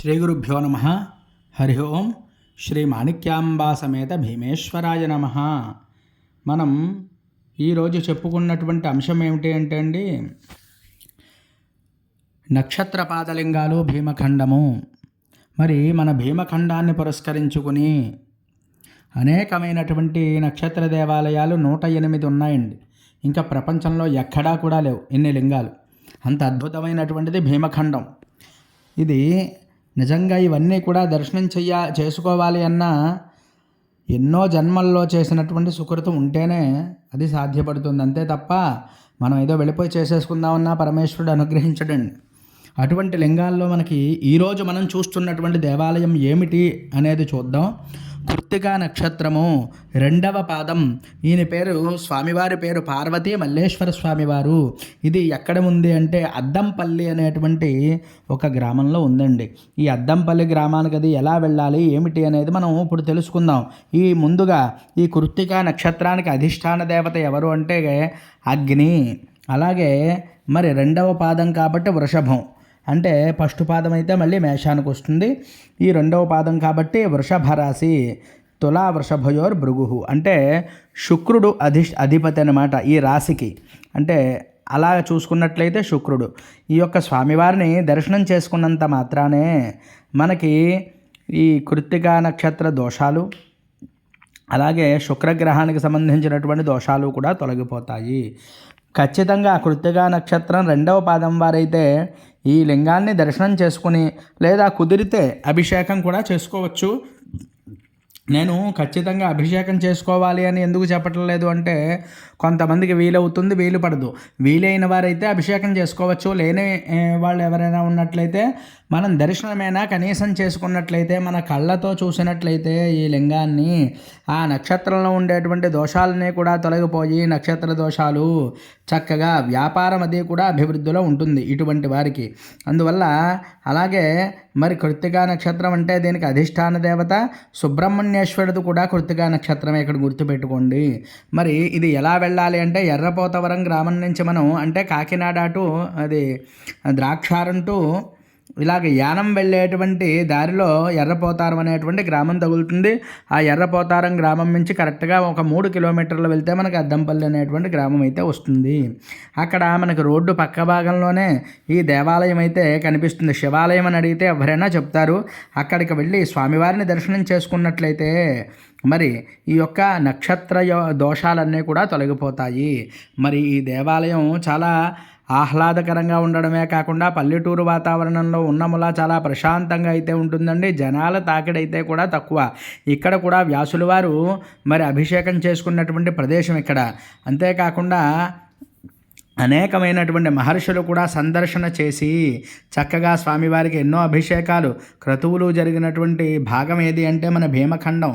శ్రీ గురుభ్యో నమ హరి ఓం శ్రీ మాణిక్యాంబా సమేత భీమేశ్వరాయ నమ మనం ఈరోజు చెప్పుకున్నటువంటి అంశం ఏమిటి అంటే అండి నక్షత్ర పాదలింగాలు భీమఖండము. మరి మన భీమఖండాన్ని పురస్కరించుకుని అనేకమైనటువంటి నక్షత్ర దేవాలయాలు నూట ఎనిమిది ఉన్నాయండి. ఇంకా ప్రపంచంలో ఎక్కడా కూడా లేవు ఇన్ని లింగాలు. అంత అద్భుతమైనటువంటిది భీమఖండం. ఇది నిజంగా ఇవన్నీ కూడా దర్శనం చెయ్య చేసుకోవాలి అన్న ఎన్నో జన్మల్లో చేసినటువంటి సుకృతం ఉంటేనే అది సాధ్యపడుతుంది. అంతే తప్ప మనం ఏదో వెళ్ళిపోయి చేసేసుకుందామన్నా పరమేశ్వరుడు అనుగ్రహించడండి. అటువంటి లింగాల్లో మనకి ఈరోజు మనం చూస్తున్నటువంటి దేవాలయం ఏమిటి అనేది చూద్దాం. కృత్తికా నక్షత్రము రెండవ పాదం. ఈయన పేరు స్వామివారి పేరు పార్వతీ మల్లేశ్వర స్వామివారు. ఇది ఎక్కడ ఉంది అంటే అద్దంపల్లి అనేటువంటి ఒక గ్రామంలో ఉందండి. ఈ అద్దంపల్లి గ్రామానికి అది ఎలా వెళ్ళాలి ఏమిటి అనేది మనం ఇప్పుడు తెలుసుకుందాం. ఈ ముందుగా ఈ కృత్తికా నక్షత్రానికి అధిష్టాన దేవత ఎవరు అంటే అగ్ని. అలాగే మరి రెండవ పాదం కాబట్టి వృషభం. అంటే ఫస్ట్ పాదం అయితే మళ్ళీ మేషానికి వస్తుంది. ఈ రెండవ పాదం కాబట్టి వృషభ రాశి తులా వృషభయోర్ భృగు అంటే శుక్రుడు అధి అధిపతి అనమాట ఈ రాశికి. అంటే అలా చూసుకున్నట్లయితే శుక్రుడు. ఈ యొక్క స్వామివారిని దర్శనం చేసుకున్నంత మాత్రానే మనకి ఈ కృత్తికా నక్షత్ర దోషాలు అలాగే శుక్రగ్రహానికి సంబంధించినటువంటి దోషాలు కూడా తొలగిపోతాయి. ఖచ్చితంగా కృత్తిగా నక్షత్రం రెండవ పాదం వారైతే ఈ లింగాన్ని దర్శనం చేసుకుని లేదా కుదిరితే అభిషేకం కూడా చేసుకోవచ్చు. నేను ఖచ్చితంగా అభిషేకం చేసుకోవాలి అని ఎందుకు చెప్పట్లేదు అంటే కొంతమందికి వీలవుతుంది వీలు పడదు. వీలైన వారైతే అభిషేకం చేసుకోవచ్చు. లేని వాళ్ళు ఎవరైనా ఉన్నట్లయితే మనం దర్శనమైనా? కనీసం చేసుకున్నట్లయితే మన కళ్ళతో చూసినట్లయితే ఈ లింగాన్ని ఆ నక్షత్రంలో ఉండేటువంటి దోషాలని కూడా తొలగిపోయి నక్షత్ర దోషాలు చక్కగా వ్యాపారం అది కూడా అభివృద్ధిలో ఉంటుంది ఇటువంటి వారికి. అందువల్ల అలాగే మరి కృత్తికా నక్షత్రం అంటే దీనికి అధిష్టాన దేవత సుబ్రహ్మణ్యేశ్వరుడు కూడా కృత్తికా నక్షత్రమే ఇక్కడ గుర్తుపెట్టుకోండి. మరి ఇది ఎలా వెళ్ళాలి అంటే ఎర్రపోతవరం గ్రామం నుంచి మనం అంటే కాకినాడ అటు అది ద్రాక్షారం టు ఇలాగ యానం వెళ్ళేటువంటి దారిలో ఎర్రపోతారం అనేటువంటి గ్రామం తగులుతుంది. ఆ ఎర్రపోతారం గ్రామం నుంచి కరెక్ట్గా ఒక మూడు కిలోమీటర్లు వెళ్తే మనకి అద్దంపల్లి అనేటువంటి గ్రామం అయితే వస్తుంది. అక్కడ మనకి రోడ్డు పక్క భాగంలోనే ఈ దేవాలయం అయితే కనిపిస్తుంది. శివాలయం అని అడిగితే ఎవరైనా చెప్తారు. అక్కడికి వెళ్ళి స్వామివారిని దర్శనం చేసుకున్నట్లయితే మరి ఈ యొక్క నక్షత్ర దోషాలన్నీ కూడా తొలగిపోతాయి. మరి ఈ దేవాలయం చాలా ఆహ్లాదకరంగా ఉండడమే కాకుండా పల్లెటూరు వాతావరణంలో ఉన్నములా చాలా ప్రశాంతంగా అయితే ఉంటుందండి. జనాల తాకిడైతే కూడా తక్కువ. ఇక్కడ కూడా వ్యాసుల వారు మరి అభిషేకం చేసుకున్నటువంటి ప్రదేశం ఇక్కడ. అంతేకాకుండా అనేకమైనటువంటి మహర్షులు కూడా సందర్శన చేసి చక్కగా స్వామివారికి ఎన్నో అభిషేకాలు క్రతువులు జరిగినటువంటి భాగం ఏది అంటే మన భీమఖండం.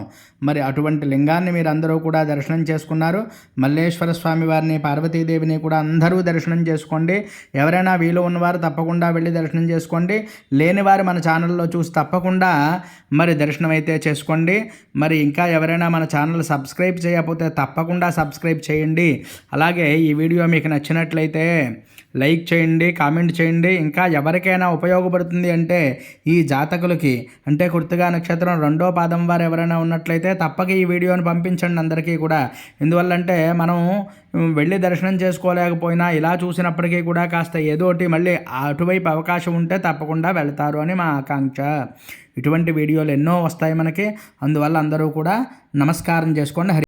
మరి అటువంటి లింగాన్ని మీరు అందరూ కూడా దర్శనం చేసుకున్నారు. మల్లేశ్వర స్వామి వారిని పార్వతీదేవిని కూడా అందరూ దర్శనం చేసుకోండి. ఎవరైనా వీలు ఉన్నవారు తప్పకుండా వెళ్ళి దర్శనం చేసుకోండి. లేనివారు మన ఛానల్లో చూసి తప్పకుండా మరి దర్శనం అయితే చేసుకోండి. మరి ఇంకా ఎవరైనా మన ఛానల్ సబ్స్క్రైబ్ చేయకపోతే తప్పకుండా సబ్స్క్రైబ్ చేయండి. అలాగే ఈ వీడియో మీకు నచ్చినట్టు నచ్చినట్లయితే లైక్ చేయండి కామెంట్ చేయండి. ఇంకా ఎవరికైనా ఉపయోగపడుతుంది అంటే ఈ జాతకులకి అంటే కుర్తిగా నక్షత్రం రెండో పాదం వారు ఎవరైనా ఉన్నట్లయితే తప్పక ఈ వీడియోని పంపించండి అందరికీ కూడా. ఎందువల్లంటే మనం వెళ్ళి దర్శనం చేసుకోలేకపోయినా ఇలా చూసినప్పటికీ కూడా కాస్త ఏదోటి మళ్ళీ అటువైపు అవకాశం ఉంటే తప్పకుండా వెళ్తారు అని మా ఆకాంక్ష. ఇటువంటి వీడియోలు ఎన్నో వస్తాయి మనకి. అందువల్ల అందరూ కూడా నమస్కారం చేసుకోండి. హరి